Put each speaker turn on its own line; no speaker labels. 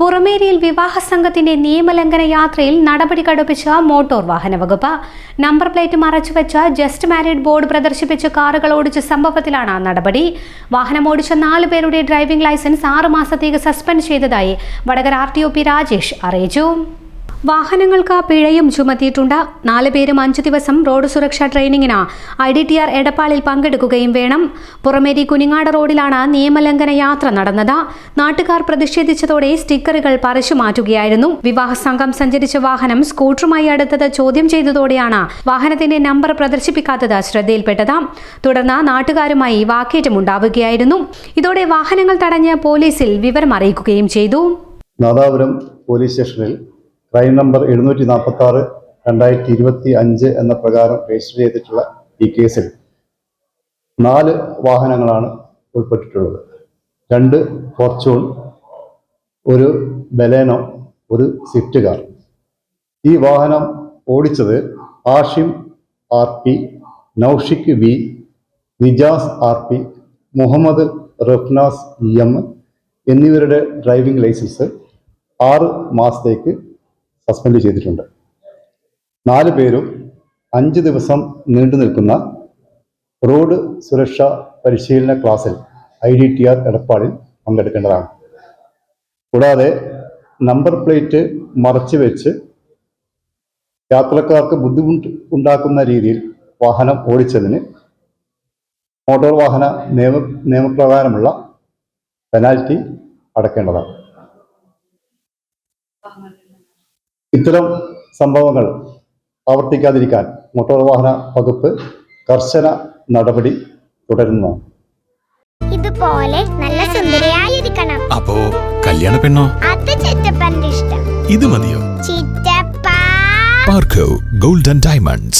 പുറമേരിയിൽ വിവാഹ സംഘത്തിന്റെ നിയമലംഘന യാത്രയിൽ നടപടി കടുപ്പിച്ച മോട്ടോർ വാഹന വകുപ്പ്. നമ്പർ പ്ലേറ്റ് മറച്ചുവെച്ച ജസ്റ്റ് മാരീഡ് ബോർഡ് പ്രദർശിപ്പിച്ച കാറുകൾ ഓടിച്ച സംഭവത്തിലാണ് നടപടി. വാഹനം ഓടിച്ച നാല് പേരുടെ ഡ്രൈവിംഗ് ലൈസൻസ് ആറ് മാസത്തേക്ക് സസ്പെൻഡ് ചെയ്തതായി Vadakara R T O P Rajesh അറിയിച്ചു. വാഹനങ്ങൾക്ക് പിഴയും ചുമത്തിയിട്ടുണ്ട്. നാല് പേരും അഞ്ചു ദിവസം റോഡ് സുരക്ഷാ ട്രെയിനിങ്ങിന് ഐ ഡി ടി ആർ എടപ്പാളിൽ പങ്കെടുക്കുകയും വേണം. പുറമേരി കുനിങ്ങാട് റോഡിലാണ് നിയമലംഘന യാത്ര നടന്നത്. നാട്ടുകാർ പ്രതിഷേധിച്ചതോടെ സ്റ്റിക്കറുകൾ പറിച്ചു മാറ്റുകയായിരുന്നു. വിവാഹ സംഘം സഞ്ചരിച്ച വാഹനം സ്കൂട്ടറുമായി അടുത്തത് ചോദ്യം ചെയ്തതോടെയാണ് വാഹനത്തിന്റെ നമ്പർ പ്രദർശിപ്പിക്കാത്തത് ശ്രദ്ധയിൽപ്പെട്ടത്. തുടർന്ന് നാട്ടുകാരുമായി വാക്കേറ്റമുണ്ടാവുകയായിരുന്നു ഇതോടെ വാഹനങ്ങൾ തടഞ്ഞ് പോലീസിൽ വിവരം അറിയിക്കുകയും ചെയ്തു.
നാദാപുരം പോലീസ് സ്റ്റേഷനിൽ ക്രൈം നമ്പർ എഴുന്നൂറ്റി നാൽപ്പത്തി ആറ് രണ്ടായിരത്തി ഇരുപത്തി അഞ്ച് എന്ന പ്രകാരം രജിസ്റ്റർ ചെയ്തിട്ടുള്ള ഈ കേസിൽ നാല് വാഹനങ്ങളാണ് ഉൾപ്പെട്ടിട്ടുള്ളത്. രണ്ട് ഫോർച്യൂൺ ഒരു ബലേനോ ഒരു സ്വിഫ്റ്റ് കാർ. ഈ വാഹനം ഓടിച്ചത് Ashim R P Noushik V Nijas R P Muhammad Rafnas E M എന്നിവരുടെ ഡ്രൈവിംഗ് ലൈസൻസ് ആറ് മാസത്തേക്ക് സസ്പെൻഡ് ചെയ്തിട്ടുണ്ട്. നാല് പേരും അഞ്ച് ദിവസം നീണ്ടു നിൽക്കുന്ന റോഡ് സുരക്ഷാ പരിശീലന ക്ലാസ്സിൽ ഐ ഡി ടി ആർ എടപ്പാളിൽ പങ്കെടുക്കേണ്ടതാണ്. കൂടാതെ നമ്പർ പ്ലേറ്റ് മറച്ചു വെച്ച് യാത്രക്കാർക്ക് ബുദ്ധിമുട്ട് ഉണ്ടാക്കുന്ന രീതിയിൽ വാഹനം ഓടിച്ചതിന് മോട്ടോർ വാഹന നിയമ നിയമപ്രകാരമുള്ള പെനാൽറ്റി അടക്കേണ്ടതാണ്. ഇത്തരം സംഭവങ്ങൾ ആവർത്തിക്കാതിരിക്കാൻ മോട്ടോർ വാഹന വകുപ്പ് കർശന നടപടി തുടരുന്നു.
ഇതുപോലെ നല്ല സുന്ദരിയായിരിക്കണം.
അപ്പോ കല്യാണ പെണ്ണോ?
അത് ചിറ്റപ്പന്റെ ഇഷ്ടം.
ഇത് മതിയോ?
ചിറ്റപ്പ.
പാർക്കോ ഗോൾഡൻ ഡയമണ്ട്സ്.